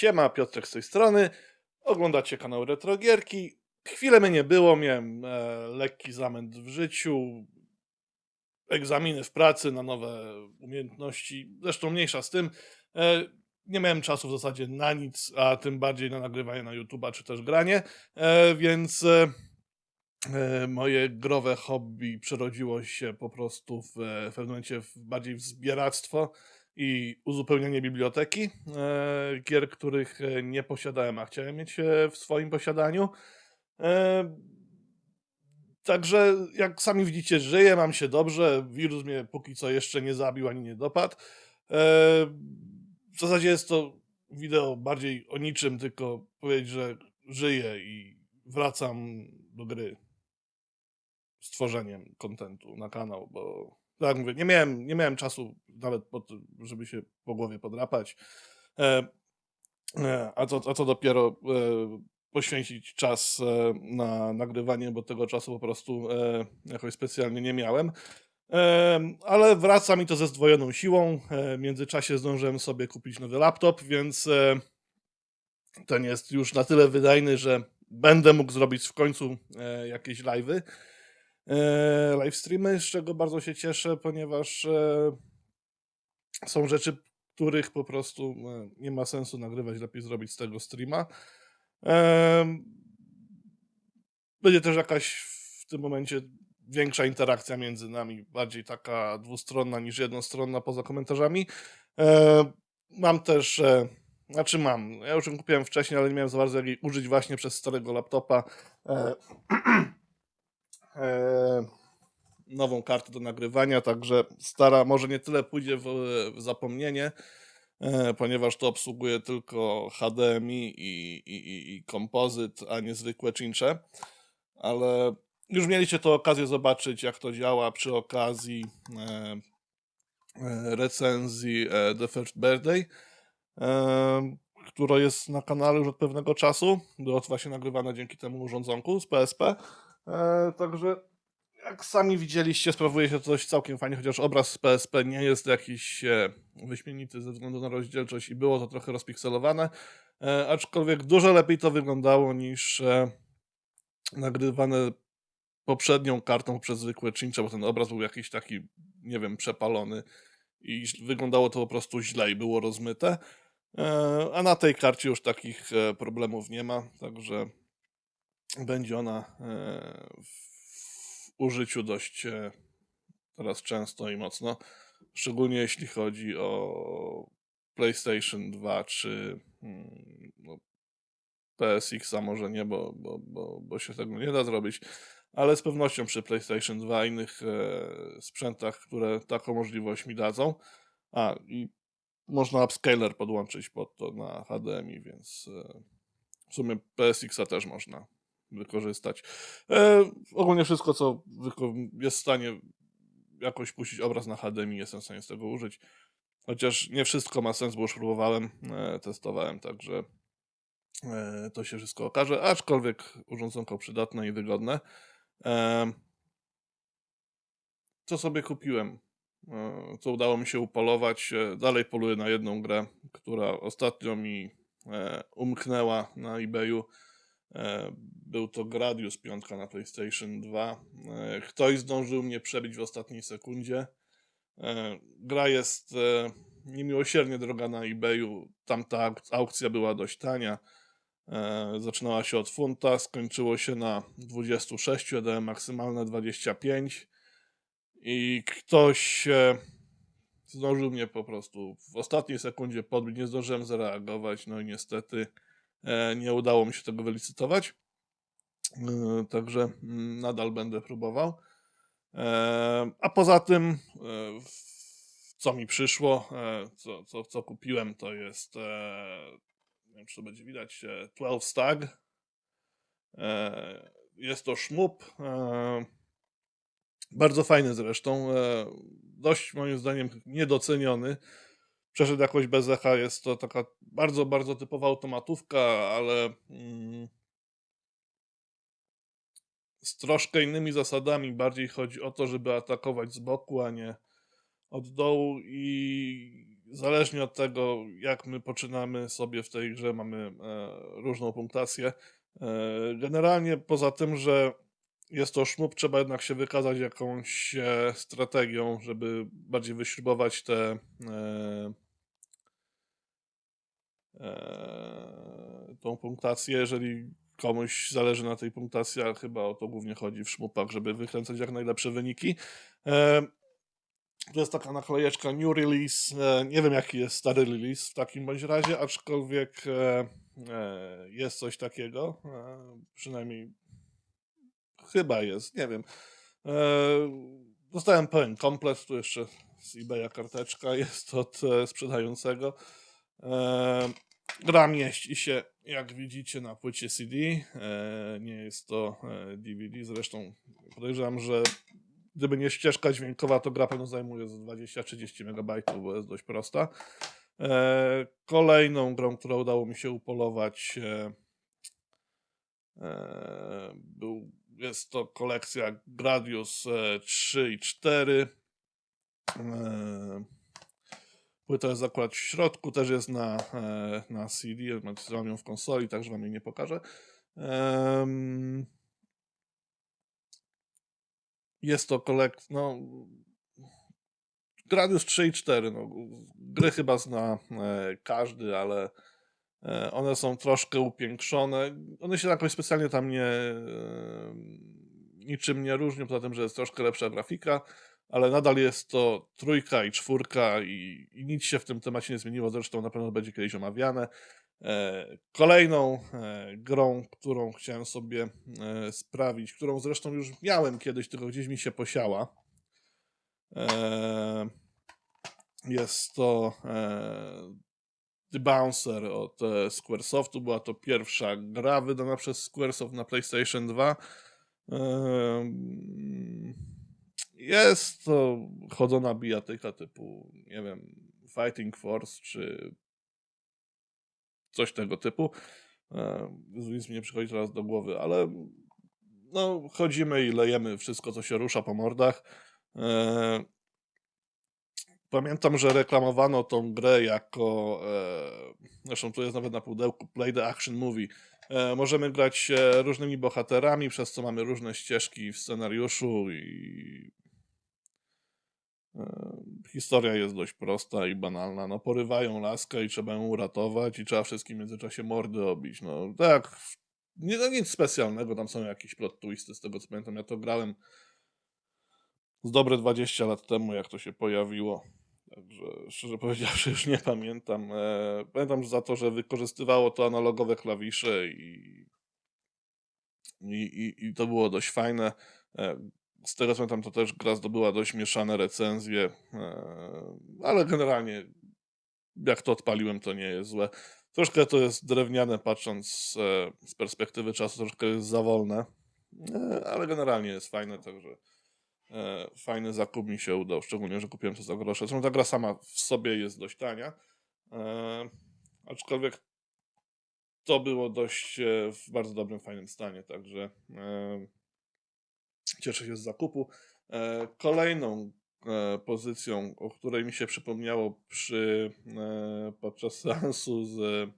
Siema, Piotrek z tej strony. Oglądacie kanał Retrogierki. Chwilę mnie nie było, miałem e, lekki zamęt w życiu, egzaminy w pracy na nowe umiejętności, zresztą mniejsza z tym. E, nie miałem czasu w zasadzie na nic, a tym bardziej na nagrywanie na YouTube'a czy też granie, e, więc e, e, moje growe hobby przerodziło się po prostu w, e, w pewnym momencie w bardziej w zbieractwo i uzupełnienie biblioteki e, gier, których e, nie posiadałem, a chciałem mieć e, w swoim posiadaniu. Także jak sami widzicie, żyję, mam się dobrze. Wirus mnie póki co jeszcze nie zabił ani nie dopadł. W zasadzie jest to wideo bardziej o niczym, tylko powiedzieć, że żyję i wracam do gry z tworzeniem kontentu na kanał, bo tak jak mówię, nie miałem, nie miałem czasu nawet, po to, żeby się po głowie podrapać. E, e, A co, a co dopiero e, poświęcić czas na nagrywanie, bo tego czasu po prostu jakoś specjalnie nie miałem. Em, Ale wraca mi to ze zdwojoną siłą. W międzyczasie zdążyłem sobie kupić nowy laptop, więc ten jest już na tyle wydajny, że będę mógł zrobić w końcu jakieś live'y. Live streamy, z czego bardzo się cieszę, ponieważ są rzeczy, których po prostu e, nie ma sensu nagrywać, lepiej zrobić z tego streama. Będzie też jakaś w tym momencie większa interakcja między nami, bardziej taka dwustronna niż jednostronna poza komentarzami. E, Mam też, e, znaczy mam, ja już ją kupiłem wcześniej, ale nie miałem za bardzo jak jej użyć właśnie przez starego laptopa. Nową kartę do nagrywania, także stara może nie tyle pójdzie w, w zapomnienie, e, ponieważ to obsługuje tylko HDMI i, i, i, kompozyt, a nie zwykłe czyncze. Ale już mieliście to okazję zobaczyć, jak to działa przy okazji e, e, recenzji e, The First Birthday, e, która jest na kanale już od pewnego czasu. Było to właśnie nagrywane dzięki temu urządzonku z PSP. E, także jak sami widzieliście, sprawuje się dość całkiem fajnie, chociaż obraz z PSP nie jest jakiś e, wyśmienity ze względu na rozdzielczość i było to trochę rozpikselowane, e, aczkolwiek dużo lepiej to wyglądało niż e, nagrywane poprzednią kartą przez zwykłe czyncze, bo ten obraz był jakiś taki, nie wiem, przepalony i wyglądało to po prostu źle i było rozmyte. A na tej karcie już takich problemów nie ma, także będzie ona w użyciu dość e, teraz często i mocno. Szczególnie jeśli chodzi o PlayStation 2 czy mm, no, PSX, a może nie, bo, bo, bo, bo się tego nie da zrobić, ale z pewnością przy PlayStation 2 i innych e, sprzętach, które taką możliwość mi dadzą. A i można upscaler podłączyć pod to na HDMI, więc e, w sumie PSX-a też można wykorzystać. E, ogólnie wszystko, co jest w stanie jakoś puścić obraz na HDMI, jestem w stanie z tego użyć. Chociaż nie wszystko ma sens, bo już próbowałem, e, testowałem, także e, to się wszystko okaże. Aczkolwiek urządzonko przydatne i wygodne. E, co sobie kupiłem? E, co udało mi się upolować? E, dalej poluję na jedną grę, która ostatnio mi e, umknęła na eBayu. E, Był to Gradius 5 na PlayStation 2. E, Ktoś zdążył mnie przebić w ostatniej sekundzie. E, Gra jest niemiłosiernie droga na eBayu. Tamta auk- aukcja była dość tania. Zaczynała się od funta, skończyło się na 26, ja dałem maksymalne 25. I ktoś zdążył mnie po prostu w ostatniej sekundzie podbić. Nie zdążyłem zareagować, no i niestety nie udało mi się tego wylicytować. E, Także mm, nadal będę próbował. E, A poza tym, e, co mi przyszło, e, co, co, co kupiłem, to jest, e, nie wiem czy to będzie widać, e, 12 Stag. E, Jest to szmup. e, Bardzo fajny zresztą. e, Dość moim zdaniem niedoceniony. Przeszedł jakoś bez echa. Jest to taka bardzo, bardzo typowa automatówka, ale mm, z troszkę innymi zasadami. Bardziej chodzi o to, żeby atakować z boku, a nie od dołu i zależnie od tego, jak my poczynamy sobie w tej grze, mamy e, różną punktację. E, generalnie poza tym, że jest to szmup, trzeba jednak się wykazać jakąś e, strategią, żeby bardziej wyśrubować te e, e, tą punktację, jeżeli komuś zależy na tej punktacji, a chyba o to głównie chodzi w szmupach, żeby wykręcać jak najlepsze wyniki. To jest taka naklejeczka New Release. Nie wiem, jaki jest stary release w takim bądź razie, aczkolwiek jest coś takiego. Przynajmniej chyba jest, nie wiem. E, dostałem pełen komplet, tu jeszcze z eBaya karteczka jest od e, sprzedającego. E, gra mieści się, jak widzicie, na płycie CD. E, nie jest to e, DVD, zresztą podejrzewam, że gdyby nie ścieżka dźwiękowa, to gra pewno zajmuje z 20-30 MB, bo jest dość prosta. E, kolejną grą, którą udało mi się upolować, e, e, był, jest to kolekcja Gradius e, 3 i 4. E, Płyta jest akurat w środku, też jest na, e, na CD, mam ją w konsoli, także wam jej nie pokażę. Jest to kolekcja, no... Gradius 3 i 4, no, gry chyba zna e, każdy, ale e, one są troszkę upiększone. One się jakoś specjalnie tam nie e, niczym nie różnią, poza tym, że jest troszkę lepsza grafika, ale nadal jest to trójka i czwórka i, i nic się w tym temacie nie zmieniło, zresztą na pewno będzie kiedyś omawiane. E, Kolejną e, grą, którą chciałem sobie e, sprawić, którą zresztą już miałem kiedyś, tylko gdzieś mi się posiała. E, Jest to e, The Bouncer od e, Squaresoftu. Była to pierwsza gra wydana przez Squaresoft na PlayStation 2. Em, Jest to chodzona bijatyka typu, nie wiem, Fighting Force czy coś tego typu. Nic mi nie przychodzi teraz do głowy, ale no, chodzimy i lejemy wszystko, co się rusza po mordach. Pamiętam, że reklamowano tą grę jako, e, zresztą tu jest nawet na pudełku, Play the Action Movie. E, możemy grać e, różnymi bohaterami, przez co mamy różne ścieżki w scenariuszu i e, historia jest dość prosta i banalna. No, porywają laskę i trzeba ją uratować i trzeba wszystkim w międzyczasie mordy obić. No tak, nie, no nic specjalnego, tam są jakieś plot twisty, z tego co pamiętam. Ja to grałem z dobre 20 lat temu, jak to się pojawiło. Także szczerze powiedziawszy, już nie pamiętam. E, pamiętam za to, że wykorzystywało to analogowe klawisze i, i, i, i to było dość fajne. E, z tego co pamiętam, to też gra zdobyła dość mieszane recenzje, e, ale generalnie jak to odpaliłem, to nie jest złe. Troszkę to jest drewniane, patrząc z perspektywy czasu, troszkę jest za wolne, ale generalnie jest fajne, także fajny zakup mi się udał, szczególnie, że kupiłem to za grosze. Zresztą ta gra sama w sobie jest dość tania, e, aczkolwiek to było dość e, w bardzo dobrym, fajnym stanie, także e, cieszę się z zakupu. E, Kolejną e, pozycją, o której mi się przypomniało przy, e, podczas seansu z,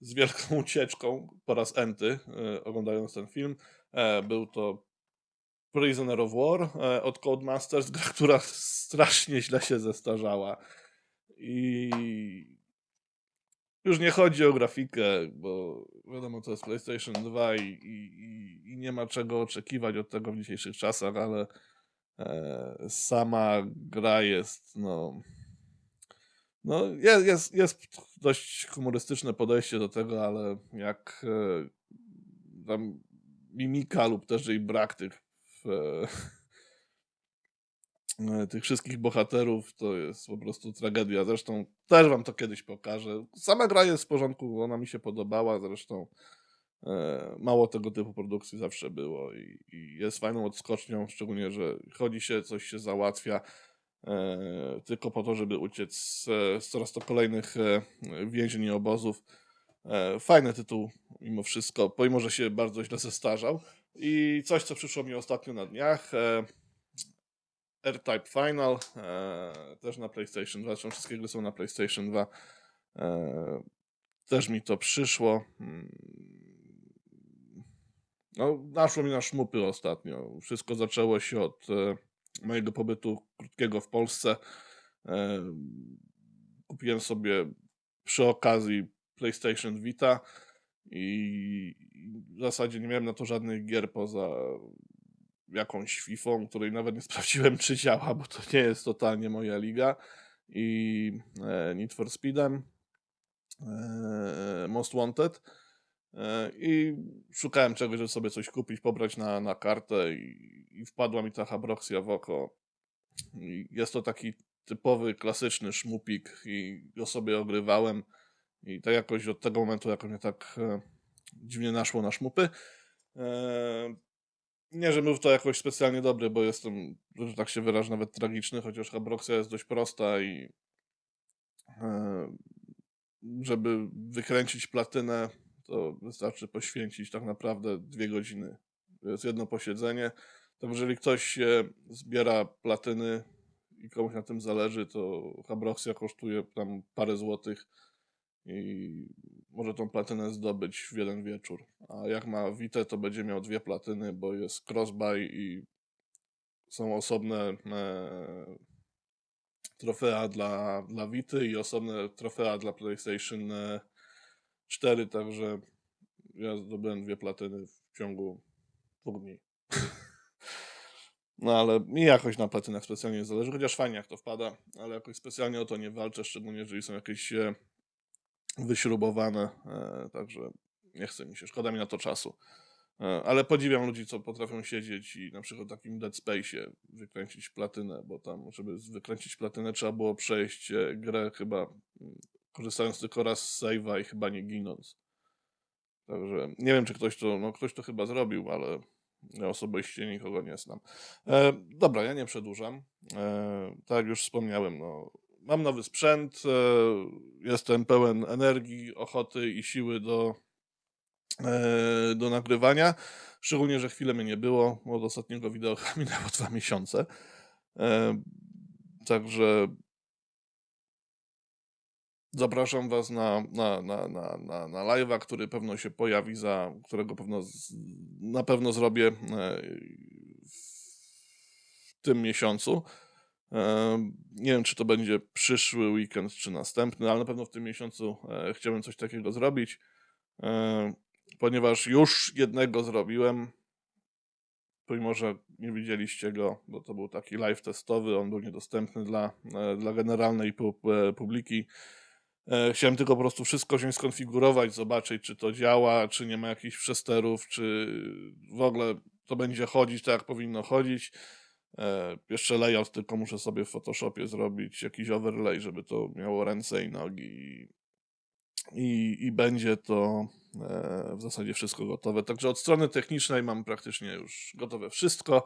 z Wielką Ucieczką po raz enty, e, oglądając ten film, e, był to Prisoner of War e, od Codemasters, gra, która strasznie źle się zestarzała. I już nie chodzi o grafikę, bo wiadomo, to jest PlayStation 2 i, i, i- nie ma czego oczekiwać od tego w dzisiejszych czasach, ale e, sama gra jest, no. No, jest, jest, jest dość humorystyczne podejście do tego, ale jak e, tam mimika lub też jej brak tych, e, tych wszystkich bohaterów to jest po prostu tragedia. Zresztą też wam to kiedyś pokażę. Sama gra jest w porządku, ona mi się podobała, zresztą e, mało tego typu produkcji zawsze było i, i jest fajną odskocznią, szczególnie, że chodzi się, coś się załatwia e, tylko po to, żeby uciec z, z coraz to kolejnych więzień i obozów. Fajny tytuł mimo wszystko, pomimo, że się bardzo źle zestarzał. I coś, co przyszło mi ostatnio na dniach. E, R-Type Final, e, też na PlayStation 2, zresztą wszystkie gry są na PlayStation 2. E, też mi to przyszło. Mm. No, naszło mi na szmupy ostatnio. Wszystko zaczęło się od e, mojego pobytu krótkiego w Polsce. Kupiłem sobie przy okazji PlayStation Vita i w zasadzie nie miałem na to żadnych gier poza jakąś FIFA, której nawet nie sprawdziłem, czy działa, bo to nie jest totalnie moja liga. I e, Need for Speedem, e, Most Wanted. E, I szukałem czegoś, żeby sobie coś kupić, pobrać na, na kartę i, i wpadła mi ta Habroxia w oko. I jest to taki typowy, klasyczny szmupik i go sobie ogrywałem. I to jakoś od tego momentu jakoś mnie tak e, dziwnie naszło na szmupy. E, nie, że był to jakoś specjalnie dobry, bo jestem, że tak się wyrażę, nawet tragiczny, chociaż Habroxia jest dość prosta i e, żeby wykręcić platynę, to wystarczy poświęcić tak naprawdę dwie godziny. To jest jedno posiedzenie. To jeżeli ktoś się zbiera platyny i komuś na tym zależy, to Habroxia kosztuje tam parę złotych i może tą platynę zdobyć w jeden wieczór. A jak ma Witę, to będzie miał dwie platyny, bo jest crossbuy i są osobne e, trofea dla, dla Wity i osobne trofea dla PlayStation e, 4, także ja zdobyłem dwie platyny w ciągu dwóch dni. No ale mi jakoś na platynach specjalnie nie zależy, chociaż fajnie jak to wpada, ale jakoś specjalnie o to nie walczę, szczególnie jeżeli są jakieś e, wyśrubowane, e, także nie chce mi się, szkoda mi na to czasu. E, ale podziwiam ludzi, co potrafią siedzieć i na przykład w takim Dead Space'ie wykręcić platynę, bo tam, żeby wykręcić platynę, trzeba było przejść e, grę chyba mm, korzystając tylko raz z save'a i chyba nie ginąc. Także nie wiem, czy ktoś to, no ktoś to chyba zrobił, ale ja osobiście nikogo nie znam. E, dobra, ja nie przedłużam. E, tak jak już wspomniałem, no, mam nowy sprzęt, e, jestem pełen energii, ochoty i siły do, e, do nagrywania. Szczególnie, że chwilę mnie nie było, od ostatniego wideo minęło dwa miesiące. E, także zapraszam Was na, na, na, na, na, na live'a, który pewno się pojawi, za którego pewno z, na pewno zrobię w tym miesiącu. Nie wiem, czy to będzie przyszły weekend, czy następny, ale na pewno w tym miesiącu e, chciałbym coś takiego zrobić, ponieważ już jednego zrobiłem. Pomimo, że nie widzieliście go, bo to był taki live testowy, on był niedostępny dla, e, dla generalnej e, publiki. Chciałem tylko po prostu wszystko wziąć, skonfigurować, zobaczyć, czy to działa, czy nie ma jakichś przesterów, czy w ogóle to będzie chodzić tak, jak powinno chodzić. E, Jeszcze layout tylko muszę sobie w Photoshopie zrobić, jakiś overlay, żeby to miało ręce i nogi. I, i będzie to e, w zasadzie wszystko gotowe. Także od strony technicznej mam praktycznie już gotowe wszystko.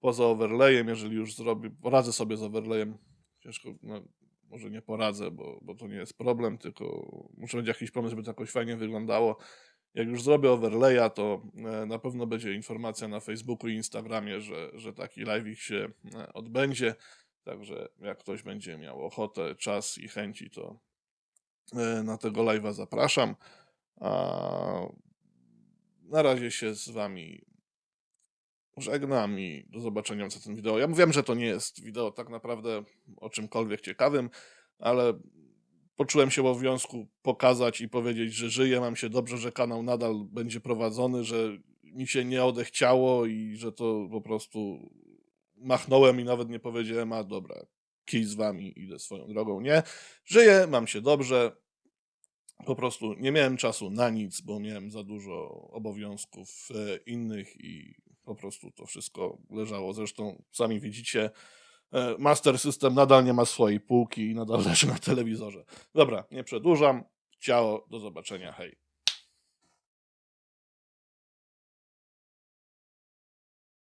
Poza overlayem, jeżeli już zrobię, poradzę sobie z overlayem. Ciężko, no, może nie poradzę, bo, bo to nie jest problem, tylko muszę mieć jakiś pomysł, żeby to jakoś fajnie wyglądało. Jak już zrobię overlaya, to e, na pewno będzie informacja na Facebooku i Instagramie, że, że taki live się e, odbędzie. Także jak ktoś będzie miał ochotę, czas i chęci, to e, na tego live'a zapraszam. A na razie się z wami żegnam i do zobaczenia za ten wideo. Ja wiem, że to nie jest wideo tak naprawdę o czymkolwiek ciekawym, ale poczułem się w obowiązku pokazać i powiedzieć, że żyję, mam się dobrze, że kanał nadal będzie prowadzony, że mi się nie odechciało i że to po prostu machnąłem i nawet nie powiedziałem, a dobra, kij z wami, idę swoją drogą. Nie, żyję, mam się dobrze, po prostu nie miałem czasu na nic, bo miałem za dużo obowiązków e, innych i po prostu to wszystko leżało. Zresztą sami widzicie, Master System nadal nie ma swojej półki i nadal leży na telewizorze. Dobra, nie przedłużam. Ciao, do zobaczenia, hej.